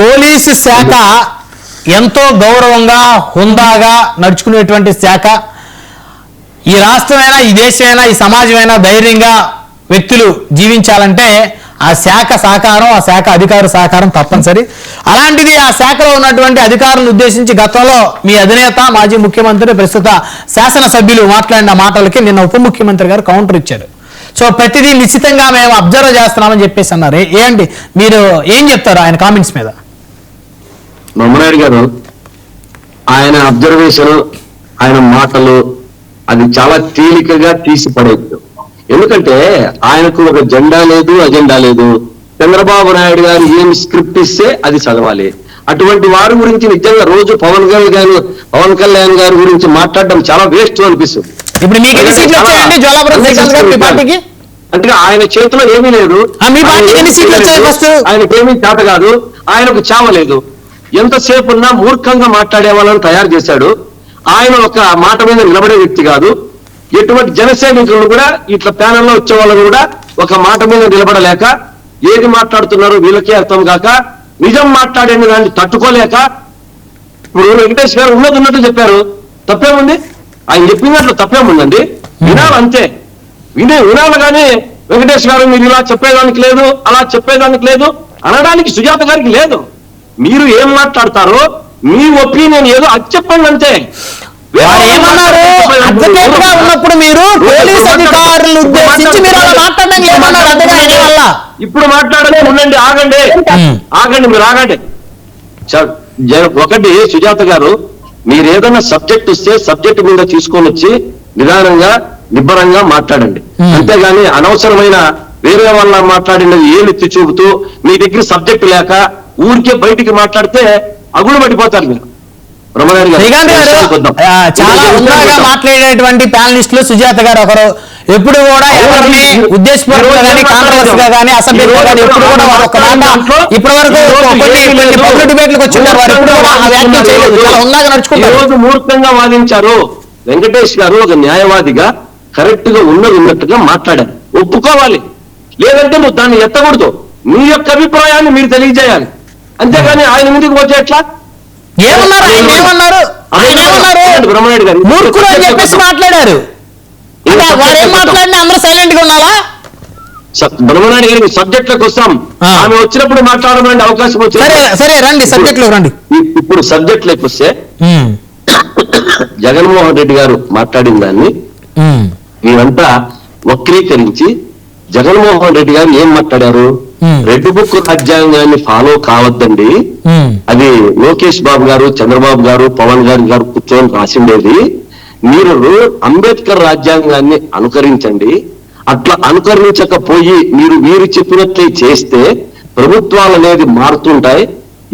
Police శాఖ ఎంతో గౌరవంగా హుందాగా నడుచుకునేటువంటి శాఖ. ఈ రాష్ట్రమైనా ఈ దేశమైనా ఈ సమాజమైనా ధైర్యంగా వ్యక్తులు జీవించాలంటే ఆ శాఖ సహకారం ఆ శాఖ అధికార సహకారం తప్పనిసరి. అలాంటిది ఆ శాఖలో ఉన్నటువంటి అధికారులను ఉద్దేశించి గతంలో మీ అధినేత మాజీ ముఖ్యమంత్రి ప్రస్తుత శాసనసభ్యులు మాట్లాడిన మాటలకి నిన్న ఉప ముఖ్యమంత్రి గారు కౌంటర్ ఇచ్చారు. సో ప్రతిదీ నిశ్చితంగా మేము అబ్జర్వ్ చేస్తున్నామని చెప్పేసి అన్నారు. ఏంటి? మీరు ఏం చెప్తారు ఆయన కామెంట్స్ మీద? బ్రహ్మనాయుడు గారు ఆయన అబ్జర్వేషన్ ఆయన మాటలు అది చాలా తేలికగా తీసి పడేయచ్చు ఎందుకంటే ఆయనకు ఒక జెండా లేదు అజెండా లేదు. చంద్రబాబు నాయుడు గారు ఏం స్క్రిప్ట్ ఇస్తే అది చదవాలి. అటువంటి వారి గురించి నిజంగా రోజు పవన్ కళ్యాణ్ గారు పవన్ కళ్యాణ్ గారి గురించి మాట్లాడడం చాలా వేస్ట్ అనిపిస్తుంది. ఇప్పుడు మీకు ఎన్ని సీట్లు వచ్చాయండి? జోలాపురం శ్రీకాంత్ గారు మీ పార్టీకి? అంటే ఆయన చేతిలో ఏమీ లేదు. ఆ, మీ పార్టీకి ఎన్ని సీట్లు వచ్చాయి ఫస్ట్? ఆయనకు ఏమీ చేత కాదు. ఆయనకు చావలేదు ఎంతసేపు ఉన్నా మూర్ఖంగా మాట్లాడే వాళ్ళని తయారు చేశాడు. ఆయన ఒక మాట మీద నిలబడే వ్యక్తి కాదు. ఎటువంటి జనసైనికులు కూడా ఇట్లా ప్యానల్లో వచ్చే వాళ్ళు కూడా ఒక మాట మీద నిలబడలేక ఏది మాట్లాడుతున్నారో వీళ్ళకే అర్థం కాక నిజం మాట్లాడే దాన్ని తట్టుకోలేక ఇప్పుడు వెంకటేష్ గారు ఉన్నది ఉన్నట్టు చెప్పారు. తప్పేముంది? ఆయన చెప్పినట్లు తప్పేముందండి? వినాలి అంతే. వినే వినాలి కానీ వెంకటేష్ గారు మీరు ఇలా చెప్పేదానికి లేదు అలా చెప్పేదానికి లేదు అనడానికి సుజాత గారికి లేదు. మీరు ఏం మాట్లాడతారో మీ ఒపీనియన్ ఏదో అది చెప్పండి అంతే ఉన్నప్పుడు మీరు పోలీస్ అధికారులను ఉద్దేశించి మీరు అలా మాట్లాడడం లేదన్నారు అంతగా ఆయన వల్ల? ఇప్పుడు మాట్లాడలే ఉండండి ఆగండి. ఆగండి మీరు ఆగండి. ఒకటి సుజాత గారు మీరు ఏదైనా సబ్జెక్ట్ ఇస్తే సబ్జెక్ట్ మీద తీసుకొని వచ్చి నిదానంగా నిబ్బరంగా మాట్లాడండి. అంతేగాని అనవసరమైన వేరే వాళ్ళ మాట్లాడినది ఏలు ఎత్తి చూపుతూ మీ దగ్గర సబ్జెక్ట్ లేక ఊరికే బయటికి మాట్లాడితే అగులు పడిపోతారు మీరు. చాలా హుందాగా మాట్లాడేటువంటి ప్యానలిస్టులు సుజాత గారు ఒకరు. ఎప్పుడు కూడా ఎవరిని ఉద్దేశపూర్వకంగా కానీ కాంట్రవర్స్గా కానీ అసెంబ్లీలో కానీ ఎప్పుడు కూడా వారు ఒక మాట ఇప్పటి వరకు కొన్ని కొన్ని పబ్లిక్ డిబేట్లకు వచ్చిన్నారు వారు. ఎప్పుడు కూడా ఆ వ్యాఖ్యలు చేయలేదు. చాలా హుందాగా ఈ నడుచుకుంటారు రోజు మూర్ఖంగా వాదించారు. వెంకటేష్ గారు ఒక న్యాయవాదిగా కరెక్ట్గా ఉన్నది ఉన్నట్టుగా మాట్లాడారు. ఒప్పుకోవాలి. లేదంటే నువ్వు దాన్ని ఎత్తకూడదు. మీ యొక్క అభిప్రాయాన్ని మీరు తెలియజేయాలి. అంతేగాని ఆయన ముందుకు వచ్చే ఎట్లా? ఏమన్నారు? ఆయన ఏమన్నారు? ఆయన ఏమన్నారు? బ్రహ్మనాయుడు గారు? మూర్ఖులు అని చెప్పేసి మాట్లాడారు. వారు ఏం మాట్లాడినా అందరూ సైలెంట్గా స- బ్రహ్మనాయుడు గారికి సబ్జెక్ట్లకు వస్తాం. ఆమె వచ్చినప్పుడు మాట్లాడమని అవకాశం వచ్చింది. సరే రండి సబ్జెక్ట్లో రండి ఇప్పుడు సబ్జెక్ట్లకు వస్తే జగన్మోహన్ రెడ్డి గారు మాట్లాడిన దాన్ని వీరంతా వక్రీకరించి జగన్మోహన్ రెడ్డి గారు ఏం మాట్లాడారు. రెడ్ బుక్ రాజ్యాంగాన్ని ఫాలో కావద్దండి. ఉమ్, అది లోకేష్ బాబు గారు చంద్రబాబు గారు పవన్ గారి గారు కూర్చొని రాసిండేది. మీరు అంబేద్కర్ రాజ్యాంగాన్ని అనుకరించండి. అట్లా అనుకరించకపోయి మీరు వీరు చెప్పినట్లే చేస్తే ప్రభుత్వాలు అనేది మారుతుంటాయి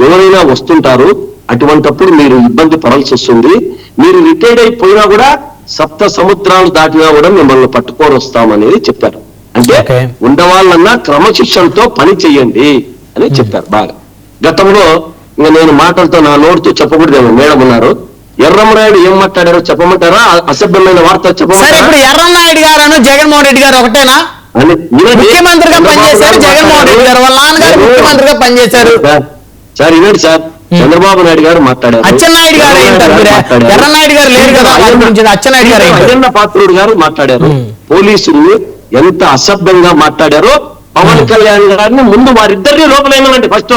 ఎవరైనా వస్తుంటారు అటువంటప్పుడు మీరు ఇబ్బంది పడాల్సి వస్తుంది. మీరు రిటైర్డ్ అయిపోయినా కూడా సప్త సముద్రాలు దాటినా కూడా మిమ్మల్ని పట్టుకొని వస్తామనేది చెప్పారు. అంటే. ఉండవాళ్ళన్నా క్రమశిక్షణతో పని చెయ్యండి అని చెప్పారు బాగా. గతంలో ఇంకా నేను మాటలతో నా నోటితో చెప్పకూడదేమో మేడం ఉన్నారు. ఎర్రమరాయుడు ఏం మాట్లాడారో చెప్పమంటారా? అసభ్యమైన వార్త చెప్పమంటారా? ఇప్పుడు ఎర్రన్నాయుడు గారు జగన్మోహన్ రెడ్డి గారు ఒకటేనా. ముఖ్యమంత్రిగా పనిచేశారు జగన్మోహన్ రెడ్డి గారు. వాళ్ళ నాన్నగారు నేను- ముఖ్యమంత్రిగా పనిచేశారు. సార్, సార్ వినండి సార్. చంద్రబాబు నాయుడు గారు మాట్లాడారు. అచ్చెన్నాయుడు గారు. ఎర్రన్నాయుడు గారు లేరు కదా అచ్చెన్నాయుడు గారు పాత్రుడు గారు మాట్లాడారు. పోలీసులు ఎంత అసభ్యంగా మాట్లాడారో పవన్ కళ్యాణ్ గారిని ముందు వారిద్దరిని లోపలేమనండి ఫస్ట్.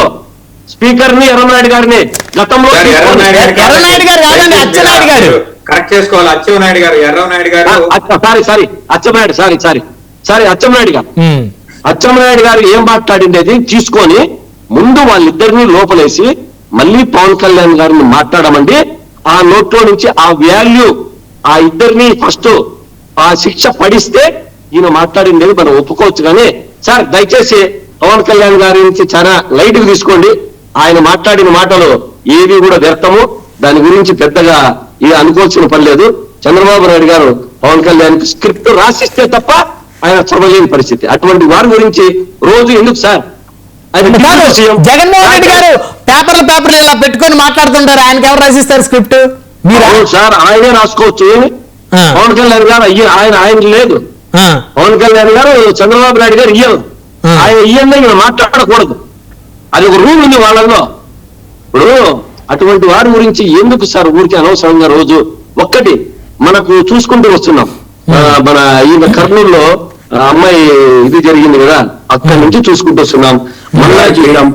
స్పీకర్ని ఎర్రనాయుడు గారిని గతంలో ఎర్రనాయుడు గారు ఎర్రనాయుడు గారు కాదండి, అచ్చెన్నాయుడు గారు. కరెక్ట్ చేసుకోవాలి Atchannaidu garu Yerrannaidu garu. Sorry sorry Atchannaidu sorry sorry sorry Atchannaidu garu. Atchannaidu garu ఏం మాట్లాడిండేది? తీసుకొని ముందు వాళ్ళిద్దరిని లోపలేసి మళ్ళీ పవన్ కళ్యాణ్ గారిని మాట్లాడమండి. ఆ నోట్లో నుంచి ఆ వాల్యూ ఆ ఇద్దరిని ఫస్ట్ ఆ శిక్ష పడిస్తే ఈయన మాట్లాడిండేది మనం ఒప్పుకోవచ్చు కానీ సార్ దయచేసి పవన్ కళ్యాణ్ గారి నుంచి చాలా లైట్గా తీసుకోండి. ఆయన మాట్లాడిన మాటలు ఏవి కూడా వ్యర్థము. దాని గురించి పెద్దగా ఇది అనుకోవాల్సిన పని లేదు. చంద్రబాబు నాయుడు గారు పవన్ కళ్యాణ్ స్క్రిప్ట్ రాసిస్తే తప్ప ఆయన చదవలేని పరిస్థితి. అటువంటి వారి గురించి రోజు ఎందుకు సార్. జగన్మోహన్ రెడ్డి గారు పేపర్లు పేపర్లు ఇలా పెట్టుకొని మాట్లాడుతుంటారు. ఆయనకి ఎవరు రాసిస్తారు స్క్రిప్ట్? మీరా? సార్ ఆయనే రాసుకోవచ్చు. పవన్ కళ్యాణ్ గారు అయ్యి ఆయన ఆయన లేదు. పవన్ కళ్యాణ్ గారు చంద్రబాబు నాయుడు గారు ఇయ్యరు. ఆయన ఇయ్యందే ఈయన మాట్లాడకూడదు. అది ఒక రూల్ ఉంది వాళ్ళలో ఇప్పుడు అటువంటి వారి గురించి ఎందుకు సార్ ఊరికి అనవసరంగా రోజు ఒక్కటి మనకు చూసుకుంటూ వస్తున్నాం. మన ఈయన కర్నూలులో అమ్మాయి ఇది జరిగింది కదా అక్కడి నుంచి చూసుకుంటూ వస్తున్నాం. మళ్ళా చేయడం.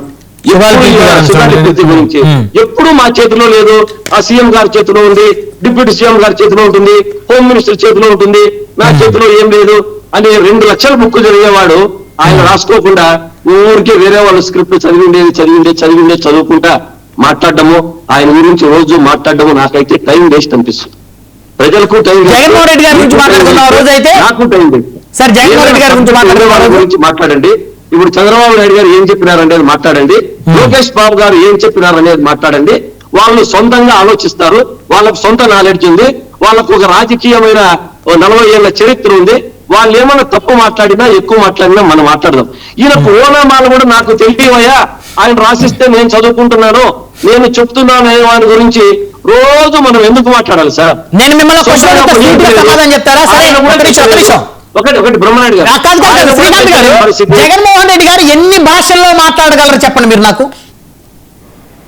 గురించి. ఎప్పుడు మా చేతిలో లేదు. ఆ సీఎం గారి చేతిలో ఉంది. డిప్యూటీ సీఎం గారి చేతిలో ఉంటుంది. హోమ్ మినిస్టర్ చేతిలో ఉంటుంది. నా చేతిలో ఏం లేదు అని రెండు లక్షల బుక్ జరిగేవాడు ఆయన రాసుకోకుండా ఊరికి వేరే వాళ్ళ స్క్రిప్ట్ చదివిండేది చదివిండే చదివిండే చదువుకుంటా మాట్లాడడము. ఆయన గురించి రోజు మాట్లాడడము నాకైతే టైం వేస్ట్ అనిపిస్తుంది. ప్రజలకు టైం. జగన్మోహన్ రెడ్డి గారి గురించి మాట్లాడుకున్న రోజు అయితే? నాకు టైం. సార్, జగన్మోహన్ రెడ్డి గారి గురించి? గురించి మాట్లాడండి. ఇప్పుడు చంద్రబాబు నాయుడు గారు ఏం చెప్పినారు అనేది మాట్లాడండి. లోకేష్ బాబు గారు ఏం చెప్పినారు అనేది మాట్లాడండి. వాళ్ళు సొంతంగా ఆలోచిస్తారు. వాళ్ళకు సొంత నాలెడ్జ్ ఉంది. వాళ్ళకు ఒక రాజకీయమైన నలభై ఏళ్ళ చరిత్ర ఉంది. వాళ్ళు ఏమైనా తప్పు మాట్లాడినా ఎక్కువ మాట్లాడినా మనం మాట్లాడదాం. ఈయన ఓనామాలు కూడా నాకు తెలియవయ్యా. ఆయన రాసిస్తే నేను చదువుకుంటున్నాను. నేను చెప్తున్నాను వాని గురించి. రోజు మనం ఎందుకు మాట్లాడాలి సార్? నేను మిమ్మల్ని చెప్తారా? ఒకటి ఒకటి బ్రహ్మనాయుడు గారు. జగన్మోహన్ రెడ్డి గారు ఎన్ని భాషల్లో మాట్లాడగలరు చెప్పండి మీరు నాకు?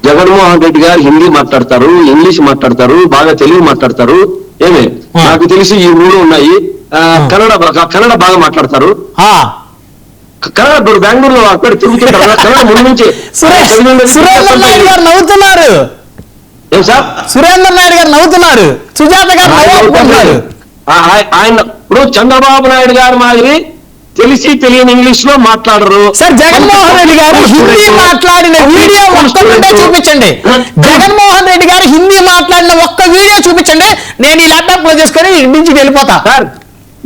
జగన్మోహన్ రెడ్డి గారు హిందీ మాట్లాడతారు ఇంగ్లీష్ మాట్లాడతారు బాగా తెలుగు మాట్లాడతారు. ఏమే. నాకు తెలిసి ఈ మూడు ఉన్నాయి. కన్నడ కన్నడ బాగా మాట్లాడతారు. కన్నడ ఇప్పుడు బెంగళూరులో అక్కడ తిరుగుతుంటారు కన్నడ ముందు నుంచి. నవ్వుతున్నారు. సార్? సురేంద్ర నాయుడు గారు నవ్వుతున్నారు. సుజాత గారు ఆయన ఇప్పుడు చంద్రబాబు నాయుడు గారు మాదిరి తెలిసి తెలియని ఇంగ్లీష్లో మాట్లాడరు. సార్ జగన్మోహన్ రెడ్డి గారు హిందీ మాట్లాడిన వీడియో ఒక్క చూపించండి. జగన్మోహన్ రెడ్డి గారు హిందీ మాట్లాడిన ఒక్క వీడియో చూపించండి. నేను ఈ ల్యాప్టాప్లో చేసుకొని నుంచి వెళ్ళిపోతా. సార్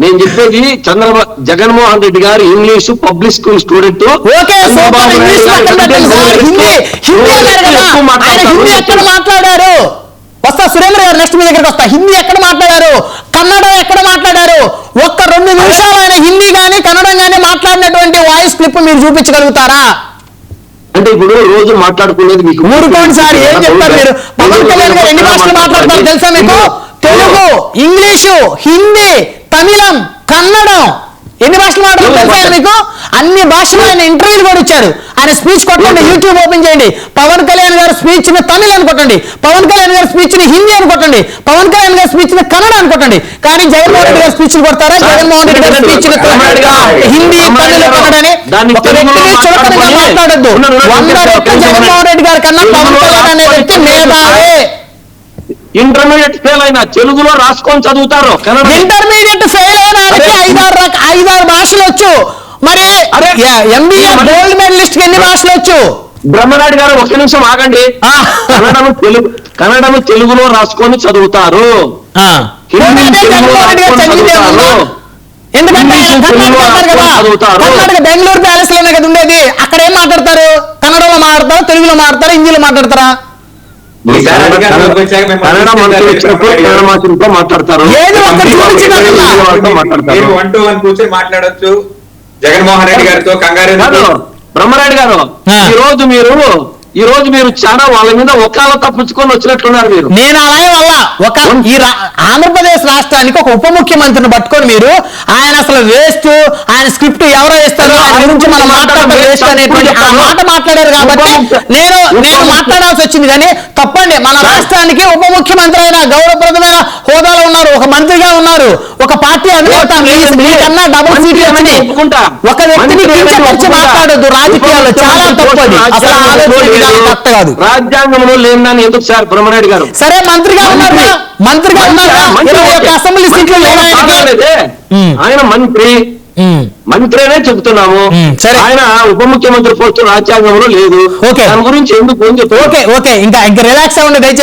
నేను చెప్పేది చంద్రబాబు జగన్మోహన్ రెడ్డి గారు ఇంగ్లీష్ పబ్లిక్ స్కూల్ స్టూడెంట్ ఎక్కడ మాట్లాడారు? వస్తా సురేంద్ర గారు నెక్స్ట్ మీ దగ్గరికి వస్తా. హిందీ ఎక్కడ మాట్లాడారు? కన్నడ ఎక్కడ మాట్లాడారు? ఒక్క రెండు నిమిషాలు ఆయన హిందీ గానీ కన్నడం గానీ మాట్లాడినటువంటి వాయిస్ క్లిప్ మీరు చూపించగలుగుతారా? అంటే ఇప్పుడు రోజు మాట్లాడుకునేది మీకు ఊరుకోండి సార్ ఏం చెప్తారు మీరు? పవన్ కళ్యాణ్ గారు ఎన్ని భాషలు మాట్లాడతారు తెలుసా మీకు? తెలుగు ఇంగ్లీషు హిందీ తమిళం కన్నడం. ఎన్ని భాషలు ఆయన మీకు? అన్ని భాషలు ఆయన ఇంటర్వ్యూలు కూడా ఇచ్చారు. ఆయన స్పీచ్ కొట్టండి యూట్యూబ్ ఓపెన్ చేయండి. పవన్ కళ్యాణ్ గారి స్పీచ్ని తమిళ్ అని కొట్టండి. పవన్ కళ్యాణ్ గారి స్పీచ్ని హిందీ అని కొట్టండి. పవన్ కళ్యాణ్ గారి స్పీచ్ని కన్నడ అని కొట్టండి. కానీ జగన్మోహన్ రెడ్డి గారి స్పీచ్ కొడతారా? జగన్మోహన్ రెడ్డి గారి స్పీచ్ హిందీ తమిళ కన్నడని దాన్ని ఒక వ్యక్తిని చులకనగా మాట్లాడద్దు. వంద రెట్లు జగన్మోహన్ రెడ్డి గారి కన్నా పవన్ కళ్యాణ్ అనే వ్యక్తి మేధావే. ఇంటర్మీడియట్ ఫెయిల్ అయిన తెలుగులో రాసుకొని చదువుతారు. ఇంటర్మీడియట్ ఫెయిల్ అరే. ఐదారు ఐదారు భాషలు వచ్చు. మరి. ఎంబీఏ గోల్డ్ మెడలిస్ట్ ఎన్ని భాషలు వచ్చు? బ్రహ్మనాయుడు గారు ఒక నిమిషం ఆగండి. కన్నడము తెలుగు కన్నడము తెలుగులో రాసుకొని చదువుతారు. రాసుకొని. కర్ణాటక బెంగళూరు ప్యాలెస్లోనే కదా ఉండేది. అక్కడ ఏం మాట్లాడతారు? కన్నడలో మాట్లాడతారు తెలుగులో మాట్లాడతారు హిందీలో మాట్లాడతారా? కన్నడ మంత్రులు వచ్చినప్పుడు కన్నడ మంత్రులతో మాట్లాడతారు. వన్ టు వన్ కూర్చొని మాట్లాడొచ్చు. జగన్మోహన్ రెడ్డి గారితో కంగారు? బ్రహ్మనాయుడు గారు. ఈ రోజు మీరు ఈ రోజు మీరు చాలా వాళ్ళ మీద ఒకాల తప్పించుకొని వచ్చినట్లున్నారు మీరు. నేను అలాగే వల్ల ఒక ఈ ఆంధ్రప్రదేశ్ రాష్ట్రానికి ఒక ఉప ముఖ్యమంత్రిని పట్టుకొని మీరు ఆయన అసలు వేస్ట్ ఆయన స్క్రిప్ట్ ఎవరో ఇస్తారు ఆయన గురించి మనం మాట్లాడడం వేస్ట్ అనేటువంటి ఆ మాట మాట్లాడారు కాబట్టి నేను నేను మాట్లాడాల్సి వచ్చింది కానీ తప్పండి. మన రాష్ట్రానికి ఉప ముఖ్యమంత్రి అయిన గౌరవప్రదమైన హోదాలో ఉన్నారు ఒక మంత్రిగా ఉన్నారు. ఒక పార్టీ మీకన్నా డబుల్ సీట్ ఒప్పుకుంటా. ఒక వ్యక్తిని మంత్రి కించపరిచి. మాట్లాడొద్దు. రాజకీయాల్లో చాలా తప్పు అది. అసలు ఆ ఆలోచన విధానం కరెక్ట్ కాదు. రాజ్యాంగంలో లేదని ఎందుకు సార్? బ్రహ్మనాయుడు గారు. సరే మంత్రిగా ఉన్నారా మంత్రిగా ఉన్నారా మంత్రి ఇరవై ఒక్క. అసెంబ్లీ సీట్లు మంత్రి. ఆయన మంత్రి. ఉమ్. మంత్రినే చెబుతున్నాము. ఉమ్, సరే. ఆయన ఉప ముఖ్యమంత్రి పోస్ట్ రాజ్యాంగంలో లేదు. ఓకే. దాని గురించి ఎందుకు అని ఓకే ఓకే. ఇంకా ఇంకా రిలాక్స్ అవ్వండి. దయచేసి